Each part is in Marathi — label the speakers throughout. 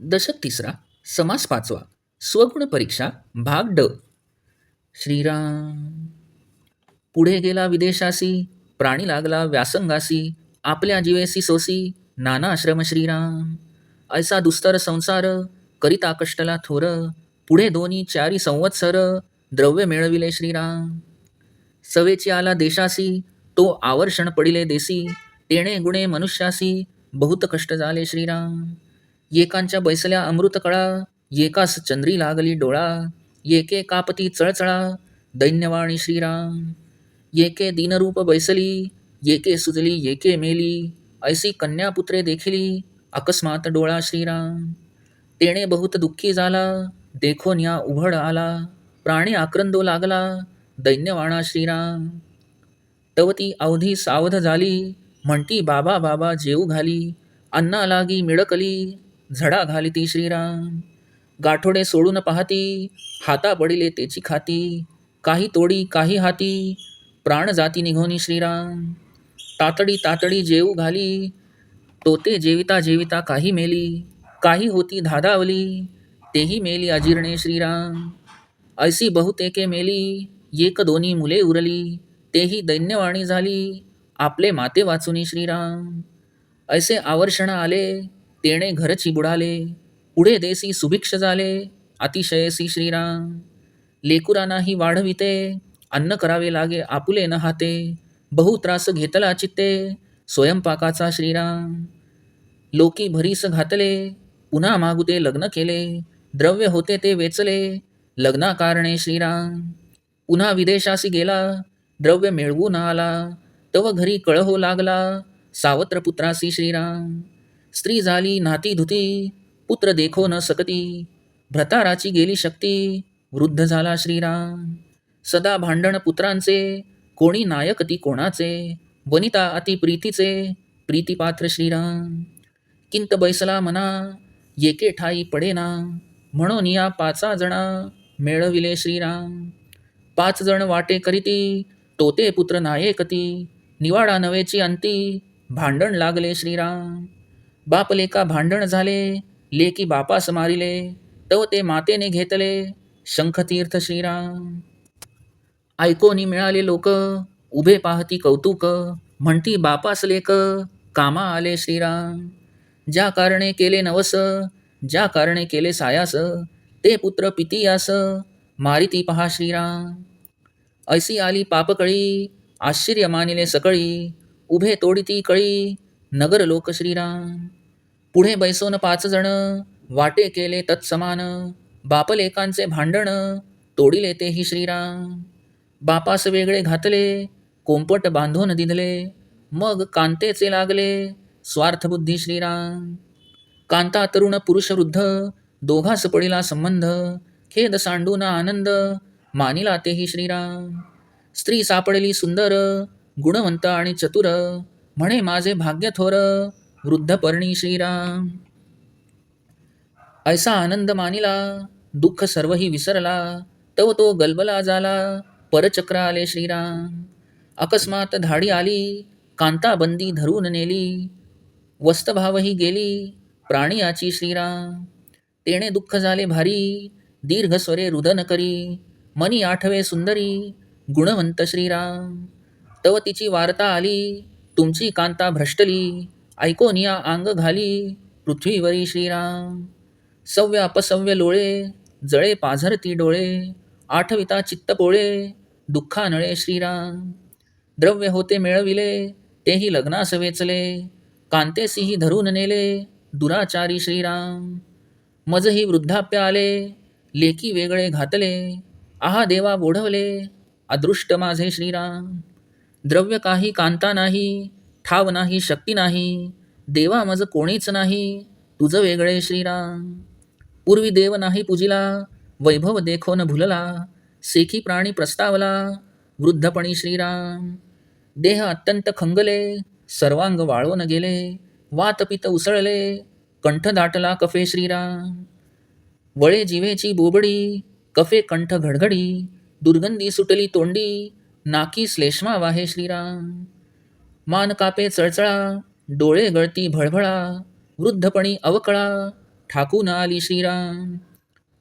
Speaker 1: दशक तिसरा समास पाचवा स्वगुण परीक्षा भाग ड. श्रीराम. पुढे गेला विदेशासी प्राणी लागला व्यासंगासी आपल्या जीवेसी सोसी नाना आश्रम श्रीराम. ऐसा दुस्तर संसार करिता कष्टला थोर पुढे दोन्ही चारी संवत्सर द्रव्य मिळविले श्रीराम. सवेची आला देशासी तो आवर्षण पडिले देसी तेणे गुणे मनुष्यासी बहुत कष्ट झाले श्रीराम. एकांच्या बैसल्या अमृतकळा एकास चंद्री लागली डोळा येके कापती चळचळा दैन्यवाणी श्रीराम. एके दीनरूप बैसली येके सुजली येके मेली ऐसी कन्यापुत्रे देखिली अकस्मात डोळा श्रीराम. तेणे बहुत दुःखी झाला देखोन या उघड आला प्राणी आक्रंदो लागला दैन्यवाणा श्रीराम. तवती अवधी सावध झाली म्हणती बाबा बाबा जेऊ घाली अन्ना लागी मिळकली झडा घाली ती श्रीराम. गाठोडे सोडून पाहती हाता पडिले तेची खाती. काही तोडी काही हाती प्राण जाती निघोनी श्रीराम. तातडी तातडी जेऊ घाली तोते जेविता जेविता काही मेली. काही होती धादावली तेही मेली अजीर्णे श्रीराम. ऐसी बहुतेके मेली एक दोन्ही मुले उरली. तेही दैन्यवाणी झाली आपले माते वाचुनी श्रीराम. ऐसे आवर्षण आले तेणे घरची बुडाले पुढे देसी सुभिक्ष झाले अतिशयसी श्रीराम. लेकुरानाही वाढविते अन्न करावे लागे आपुले न हाते बहु त्रास घेतला चित्ते स्वयंपाकाचा श्रीराम. लोकी भरीस घातले पुन्हा मागुते लग्न केले द्रव्य होते ते वेचले लग्नाकारणे श्रीराम. पुन्हा विदेशासी गेला द्रव्य मिळवू न आला तव घरी कळहो लागला सावत्र पुत्रासी श्रीराम. स्त्री झाली नाती धुती पुत्र देखो न सकती भ्रताराची गेली शक्ती वृद्ध झाला श्रीराम. सदा भांडण पुत्रांचे कोणी नायक ती कोणाचे वनिता अति प्रीतीचे प्रीतिपात्र श्रीराम. किंत बैसला मना येके ठाई पडेना म्हणून या पाचा जणा मेळविले श्रीराम. पाच जण वाटे करीती तोते पुत्र नायकती निवाडा नवेची अंती भांडण लागले श्रीराम. बाप लेका भांडण झाले लेकी बापास मारिले तव ते मातेने घेतले शंखतीर्थ श्रीराम. ऐकोनी मिळाले लोक उभे पाहती कौतुक म्हणती बापास लेक कामा आले श्रीराम. ज्या कारणे केले नवस ज्या कारणे केले सायास ते पुत्र पितियास मारिती पहा श्रीराम. ऐसी आली पापकळी आश्चर्य मानिले सकळी उभे तोडिती कळी नगर लोक श्रीराम. पुढे बैसोन पाच जण वाटे केले तत्समान. बापलेकांचे भांडण तोडिले तेही श्रीराम. बापास वेगळे घातले कोंपट बांधून दिधले मग कांतेचे लागले स्वार्थबुद्धी श्रीराम. कांता तरुण पुरुष वृद्ध दोघास पडिला संबंध. खेद सांडून आनंद मानिला तेही श्रीराम. स्त्री सापडली सुंदर गुणवंत आणि चतुर. म्हणे माझे भाग्य थोर वृद्धपर्णी श्रीराम. ऐसा आनंद मानिला दुःख सर्वही विसरला तव तो गलबला झाला परचक्र आले श्रीराम. अकस्मात धाडी आली कांता बंदी धरून नेली वस्तभावही गेली प्राणी आची श्रीराम. तेणे दुःख झाले भारी दीर्घ स्वरे रुदन करी मनी आठवे सुंदरी गुणवंत श्रीराम. तव तिची वार्ता आली तुमची कांता भ्रष्टली. ऐकोनिया अंग घाली. पृथ्वीवरी श्रीराम. सव्य अपसव्य लोळे जळे पाझरती डोळे आठविता चित्तपोळे दुःखानळे श्रीराम. द्रव्य होते मिळविले तेही लग्नास वेचले कांतेसीही धरून नेले दुराचारी श्रीराम. मजही वृद्धाप्य आले लेकी वेगळे घातले आहा देवा बोढवले अदृष्ट माझे श्रीराम. द्रव्य काही कांता नाही ठाव नाही शक्ती नाही देवा मज कोणीच नाही तुझं वेगळे श्रीराम. पूर्वी देव नाही पूजिला वैभव देखो न भुलला सेखी प्राणी प्रस्तावला वृद्धपणी श्रीराम. देह अत्यंत खंगले सर्वांग वाळवून गेले वातपित उसळले कंठ दाटला कफे श्रीराम. वळे जिवेची बोबडी कफे कंठ घडघडी दुर्गंधी सुटली तोंडी नाकी श्लेष्मा वाहे श्रीराम. मान कापे चळचळा डोळे गळती भळभळा वृद्धपणी अवकळा ठाकून आली श्रीराम.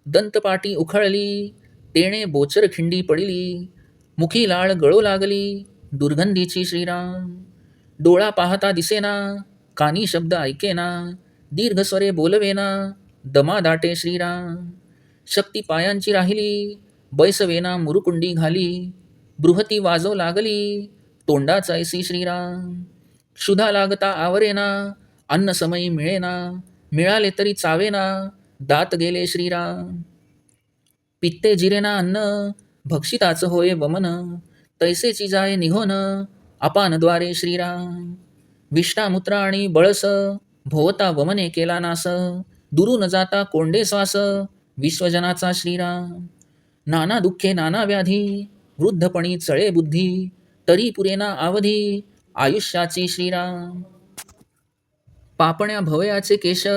Speaker 1: दंतपाटी उखळली तेणे बोचर खिंडी पडिली मुखी लाळ गळू लागली दुर्गंधीची श्रीराम. डोळा पाहता दिसेना कानी शब्द ऐकेना दीर्घस्वरे बोलवेना दमा दाटे श्रीराम. शक्ती पायांची राहिली बैसवेना मुरुकुंडी घाली बृहती वाजो लागली तोंडाचा ऐसी श्रीराम. क्षुधा लागता आवरेना अन्न समयी मिळेना मिळाले तरी चावेना दात गेले श्रीराम. पित्ते जिरेना अन्न भक्षिताचं होय वमन तैसेची जाय निघोन अपानद्वारे श्रीराम. विष्टामूत्र आणि बळस भोवता वमने केला नास दुरून जाता कोंडे श्वास विश्वजनाचा श्रीराम. नाना दुःखे नाना व्याधी वृद्धपणी चळे बुद्धी तरी पुरेना अवधी आयुष्याची श्रीराम. पापण्या भवयाचे केश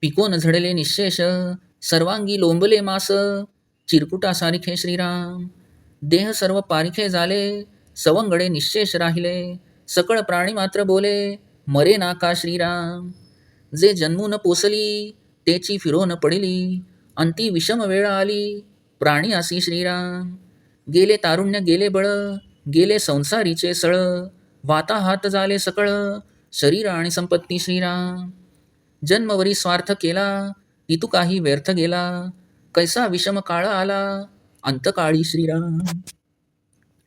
Speaker 1: पिकोन झडले निशेष सर्वांगी लोंबले मास चिरकुटासारिखे श्रीराम. देह सर्व पारिखे झाले सवंगडे निशेष राहिले सकळ प्राणी मात्र बोले मरे नाका श्रीराम. जे जन्मून पोसली तेची फिरोन पडिली अंती विषम वेळ आली प्राणी असी श्रीराम. गेले तारुण्य गेले बळ गेले संसारीचे सळ वाता हात झाले सकळ शरीर आणि संपत्ती श्रीराम. जन्मवरी स्वार्थ केला इतू काही व्यर्थ गेला कैसा विषम काळ आला अंतकाळी श्रीराम.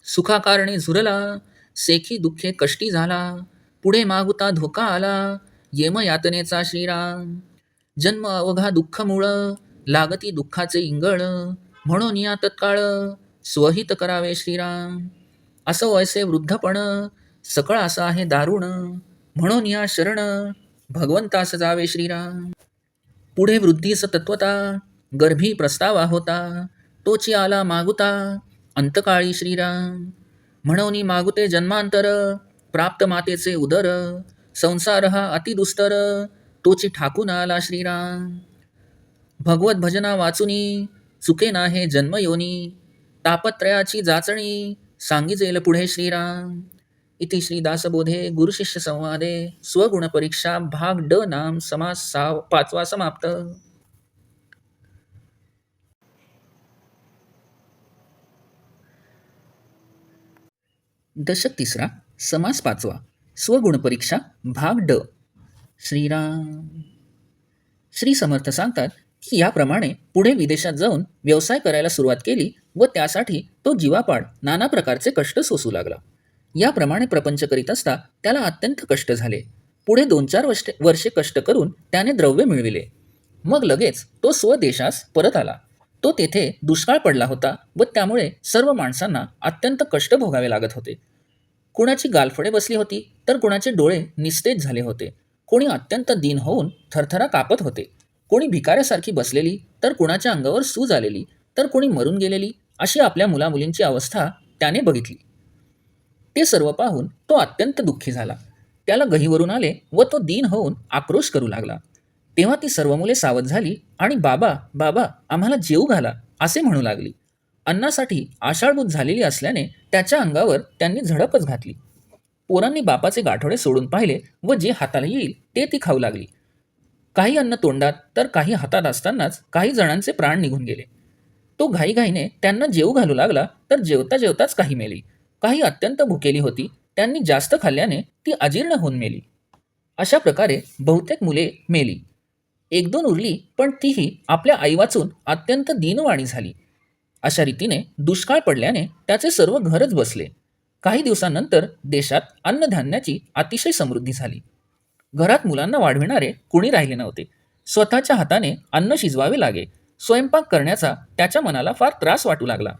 Speaker 1: सुखाकारणे झुरला सेखी दुःखे कष्टी झाला पुढे मागुता धोका आला येमयातनेचा श्रीराम. जन्म अवघा दुःख मूळ लागती दुःखाचे इंगळ म्हणून या तत्काळ स्वहित करावे श्रीराम. असो वैसे वृद्धपण सकळ असं आहे दारुण. म्हणून या शरण भगवंतास जावे श्रीराम. पुढे वृद्धीस तत्वता गर्भी प्रस्तावा होता. तोची आला मागुता अंतकाळी श्रीराम. म्हणून मागुते जन्मांतर प्राप्त मातेचे उदर. संसार हा अतिदुस्तर तोची ठाकून आला श्रीराम. भगवत भजना वाचुनी चुके नाहे जन्मयोनी. तापत्रयाची जाचणी. सांगिजेल पुढे श्रीराम. इति श्रीदासबोधे गुरुशिष्य संवादे. स्वगुण परीक्षा भाग ड नाम समास साव पाचवा समाप्त. दशक तिसरा समास पाचवा स्वगुण परीक्षा भाग ड. श्रीराम. श्री समर्थ सांगतात की याप्रमाणे पुढे विदेशात जाऊन व्यवसाय करायला सुरुवात केली व त्यासाठी तो जीवापाड नाना प्रकारचे कष्ट सोसू लागला. याप्रमाणे प्रपंच करीत असता त्याला अत्यंत कष्ट झाले. पुढे दोन चार वर्षे वर्षे कष्ट करून त्याने द्रव्य मिळविले. मग लगेच तो स्वदेशास परत आला. तो तेथे दुष्काळ पडला होता व त्यामुळे सर्व माणसांना अत्यंत कष्ट भोगावे लागत होते. कुणाची गालफडे बसली होती तर कुणाचे डोळे निस्तेज झाले होते. कोणी अत्यंत दीन होऊन थरथरा कापत होते. कोणी भिकाऱ्यासारखी बसलेली तर कुणाच्या अंगावर सूज आलेली तर कोणी मरून गेलेली अशी आपल्या मुलामुलींची अवस्था त्याने बघितली. ते सर्व पाहून तो अत्यंत दुःखी झाला. त्याला गहीवरून आले व तो दीन होऊन आक्रोश करू लागला. तेव्हा ती सर्व मुले सावध झाली आणि बाबा बाबा आम्हाला जेऊ घाला असे म्हणू लागली. अन्नासाठी आषाढभूत झालेली असल्याने त्याच्या अंगावर त्यांनी झडपच घातली. पोरांनी बापाचे गाठोडे सोडून पाहिले व जे हाताला येईल ते ती खाऊ लागली. काही अन्न तोंडात तर काही हातात असतानाच काही जणांचे प्राण निघून गेले. तो घाईघाईने त्यांना जेवू घालू लागला तर जेवता जेवताच काही मेली. काही अत्यंत भुकेली होती त्यांनी जास्त खाल्ल्याने ती अजीर्ण होऊन मेली. अशा प्रकारे बहुतेक मुले मेली. एक दोन उरली पण तीही आपल्या आई वाचून अत्यंत दीनवाणी झाली. अशा रीतीने दुष्काळ पडल्याने त्याचे सर्व घरच बसले. काही दिवसांनंतर देशात अन्नधान्याची अतिशय समृद्धी झाली. घरात मुलांना वाढविणारे कुणी राहिले नव्हते. स्वतःच्या हाताने अन्न शिजवावे लागे. स्वयंपाक करण्याचा त्याच्या मनाला फार त्रास वाटू लागला.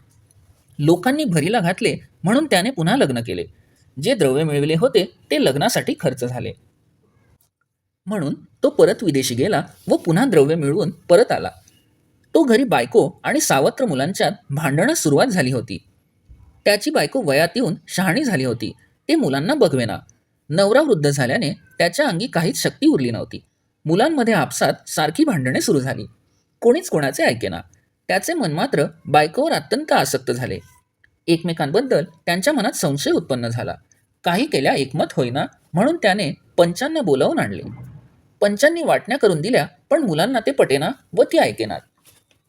Speaker 1: लोकांनी भरीला घातले म्हणून त्याने पुन्हा लग्न केले. जे द्रव्य मिळविले होते ते लग्नासाठी खर्च झाले. म्हणून तो परत विदेशी गेला व पुन्हा द्रव्य मिळवून परत आला. तो घरी बायको आणि सावत्र मुलांच्यात भांडणं सुरुवात झाली होती. त्याची बायको वयात येऊन शहाणी झाली होती. ते मुलांना बघवेना. नवरा वृद्ध झाल्याने त्याच्या अंगी काहीच शक्ती उरली नव्हती. मुलांमध्ये आपसात सारखी भांडणे सुरू झाली. कोणीच कोणाचे ऐकेना त्याचे मन मात्र बायकोवर अत्यंत आसक्त झाले. एकमेकांबद्दल त्यांच्या मनात संशय उत्पन्न झाला. काही केल्या एकमत होईना म्हणून त्याने पंचांना बोलावून आणले. पंचांनी वाटण्या करून दिल्या पण मुलांना ते पटेना व ती ऐकेनात.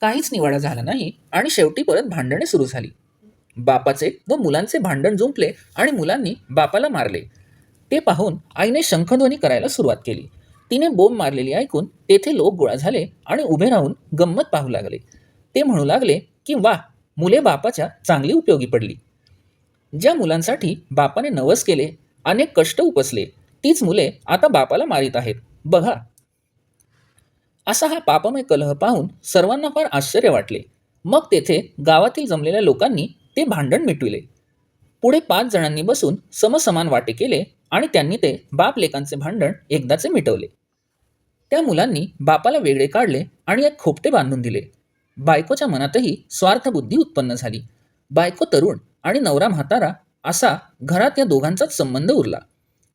Speaker 1: काहीच निवाडा झाला नाही आणि शेवटी परत भांडणे सुरू झाली. बापाचे व मुलांचे भांडण जुंपले आणि मुलांनी बापाला मारले. ते पाहून आईने शंखध्वनी करायला सुरुवात केली. तिने बोंब मारलेली ऐकून तेथे लोक गोळा झाले आणि उभे राहून गंमत पाहू लागले. ते म्हणू लागले की वा मुले बापाच्या चांगली उपयोगी पडली. ज्या मुलांसाठी बापाने नवस केले अनेक कष्ट उपसले तीच मुले आता बापाला मारित आहेत. बघा. असा हा पापमय कलह पाहून सर्वांना फार आश्चर्य वाटले. मग तेथे गावातील जमलेल्या लोकांनी ते भांडण मिटविले. पुढे पाच जणांनी बसून समसमान वाटे केले आणि त्यांनी ते बाप लेकांचे भांडण एकदाचे मिटवले. त्या मुलांनी बापाला वेगळे काढले आणि एक खोपटे बांधून दिले. बायकोच्या मनातही स्वार्थबुद्धी उत्पन्न झाली. बायको तरुण आणि नवरा म्हातारा असा घरात या दोघांचाच संबंध उरला.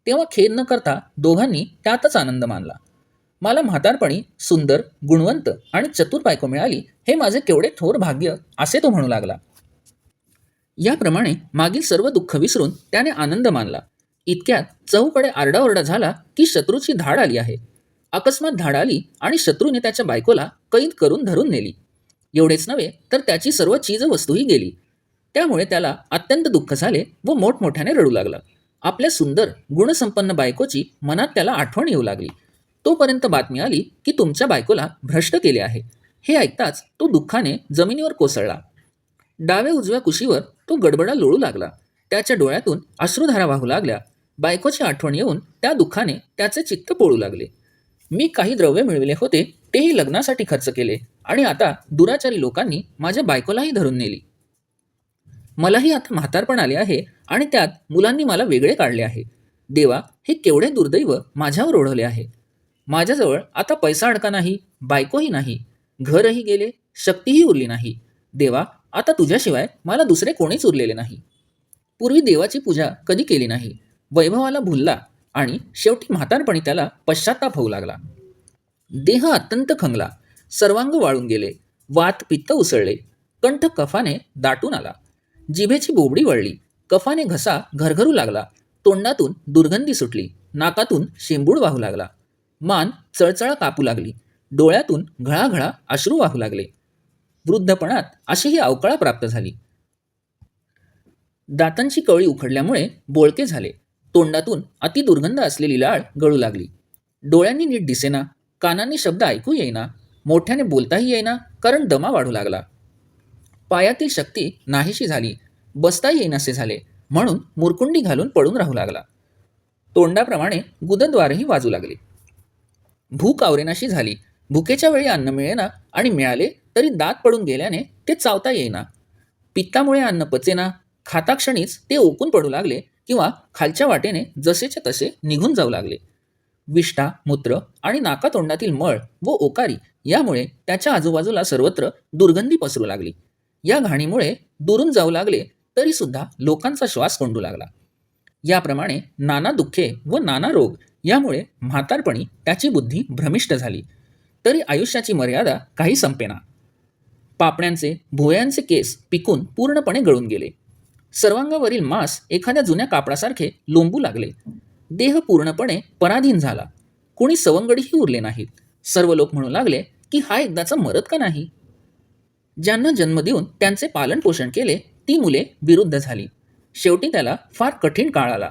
Speaker 1: तेव्हा खेद न करता दोघांनी त्यातच आनंद मानला. मला म्हातारपणी सुंदर गुणवंत आणि चतुर बायको मिळाली हे माझे केवढे थोर भाग्य असे तो म्हणू लागला. याप्रमाणे मागील सर्व दुःख विसरून त्याने आनंद मानला. इतक्यात चहूकडे आरडाओरडा झाला की शत्रूची धाड आली आहे. अकस्मात धाड आली आणि शत्रूने त्याच्या बायकोला कैद करून धरून नेली. एवढेच नव्हे तर त्याची सर्व चीजवस्तूही गेली. त्यामुळे त्याला अत्यंत दुःख झाले व मोठमोठ्याने रडू लागला. आपल्या सुंदर गुणसंपन्न बायकोची मनात त्याला आठवण येऊ लागली. तोपर्यंत बातमी आली की तुमच्या बायकोला भ्रष्ट केले आहे. हे ऐकताच तो दुःखाने जमिनीवर कोसळला. डाव्या उजव्या कुशीवर तो गडबडा लोळू लागला. त्याच्या डोळ्यातून अश्रुधारा वाहू लागल्या. बायकोची आठवण येऊन त्या दुःखाने त्याचे चित्त पोळू लागले. मी काही द्रव्य मिळविले होते तेही लग्नासाठी खर्च केले आणि आता दुराचारी लोकांनी माझ्या बायकोलाही धरून नेली. मलाही आता म्हातारपण आले आहे आणि त्यात मुलांनी मला वेगळे काढले आहे. देवा हे केवढे दुर्दैव माझ्यावर ओढवले आहे. माझ्याजवळ आता पैसा अडका नाही बायकोही नाही घरही गेले शक्तीही उरली नाही. देवा आता तुझ्याशिवाय मला दुसरे कोणीच उरलेले नाही. पूर्वी देवाची पूजा कधी केली नाही. वैभवाला भुलला आणि शेवटी म्हातारपणी त्याला पश्चाताप होऊ लागला. देह अत्यंत खंगला सर्वांग वाळून गेले वात पित्त उसळले कंठ कफाने दाटून आला. जिभेची बोबडी वळली कफाने घसा घरघरू लागला तोंडातून दुर्गंधी सुटली नाकातून शेंबूड वाहू लागला. मान चळचळ कापू लागली डोळ्यातून घळाघळा अश्रू वाहू लागले. वृद्धपणात अशी ही अवकळा प्राप्त झाली. दातांची कवळी उखडल्यामुळे बोळके झाले. तोंडातून अति दुर्गंध असलेली लाळ गळू लागली. डोळ्यांनी नीट दिसेना कानांनी शब्द ऐकू येईना मोठ्याने बोलताही येईना कारण दमा वाढू लागला. पायातील शक्ती नाहीशी झाली बसता येईनासे झाले म्हणून मुरकुंडी घालून पडून राहू लागला. तोंडाप्रमाणे गुदद्वारही वाजू लागले. भूक आवरेनाशी झाली भुकेच्या वेळी अन्न मिळेना आणि मिळाले तरी दात पडून गेल्याने ते चावता येईना. पित्तामुळे अन्न पचेना खाताक्षणीच ते ओकून पडू लागले किंवा खालच्या वाटेने जसेच्या तसे निघून जाऊ लागले. विष्ठा मूत्र आणि नाकातोंडातील मळ व ओकारी यामुळे त्याच्या आजूबाजूला सर्वत्र दुर्गंधी पसरू लागली. या घाणीमुळे दुरून जाऊ लागले तरी सुद्धा लोकांचा श्वास कोंडू लागला. याप्रमाणे नाना दुःखे व नाना रोग यामुळे म्हातारपणी त्याची बुद्धी भ्रमिष्ट झाली. तरी आयुष्याची मर्यादा काही संपेना. पापण्यांचे भुवयांचे केस पिकून पूर्णपणे गळून गेले. सर्वांगावरील मांस एखाद्या जुन्या कापडासारखे लोंबू लागले. देह पूर्णपणे पराधीन झाला. कोणी सवंगडीही उरले नाहीत. सर्व लोक म्हणू लागले की हा एकदाचा मरत का नाही? ज्यांना जन्म देऊन त्यांचे पालनपोषण केले ती मुले विरुद्ध झाली. शेवटी त्याला फार कठीण काळ आला.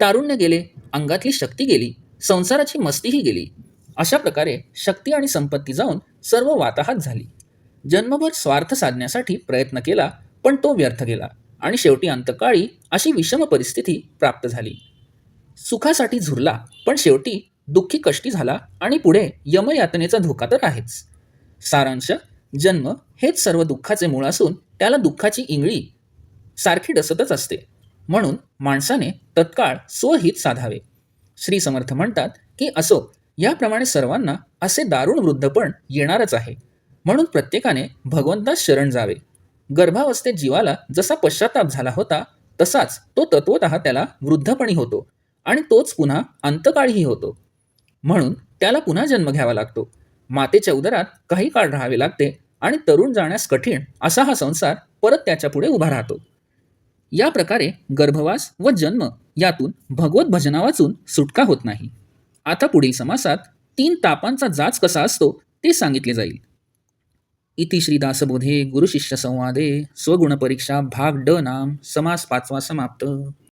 Speaker 1: तारुण्य गेले अंगातली शक्ती गेली संसाराची मस्तीही गेली. अशा प्रकारे शक्ती आणि संपत्ती जाऊन सर्व वाताहात झाली. जन्मभर स्वार्थ साधण्यासाठी प्रयत्न केला पण तो व्यर्थ गेला. आणि शेवटी अंतकाळी अशी विषम परिस्थिती प्राप्त झाली. सुखासाठी झुरला पण शेवटी दुःखी कष्टी झाला आणि पुढे यमयातनेचा धोका तर आहेच. सारांश जन्म हेच सर्व दुःखाचे मूळ असून त्याला दुःखाची इंगळी सारखी डसतच असते. म्हणून माणसाने तत्काळ स्वहित साधावे. श्री समर्थ म्हणतात की असो याप्रमाणे सर्वांना असे दारुण वृद्धपण येणारच आहे. म्हणून प्रत्येकाने भगवंतास शरण जावे. गर्भावस्थेत जीवाला जसा पश्चाताप झाला होता तसाच तो तत्वत त्याला वृद्धपणी होतो आणि तोच पुन्हा अंतकाळीही होतो. म्हणून त्याला पुन्हा जन्म घ्यावा लागतो. मातेच्या उदरात काही काळ राहावे लागते आणि तरुण जाण्यास कठीण असा हा संसार परत त्याच्या पुढे उभा राहतो. या प्रकारे गर्भवास व जन्म यातून भगवत भजना वाचून सुटका होत नाही. आता पुढील समासात तीन तापांचा जाच कसा असतो ते सांगितले जाईल. इति श्रीदासबोधे गुरुशिष्यसंवादे स्वगुणपरीक्षा भाग ड नाम समास पाचवा समाप्त।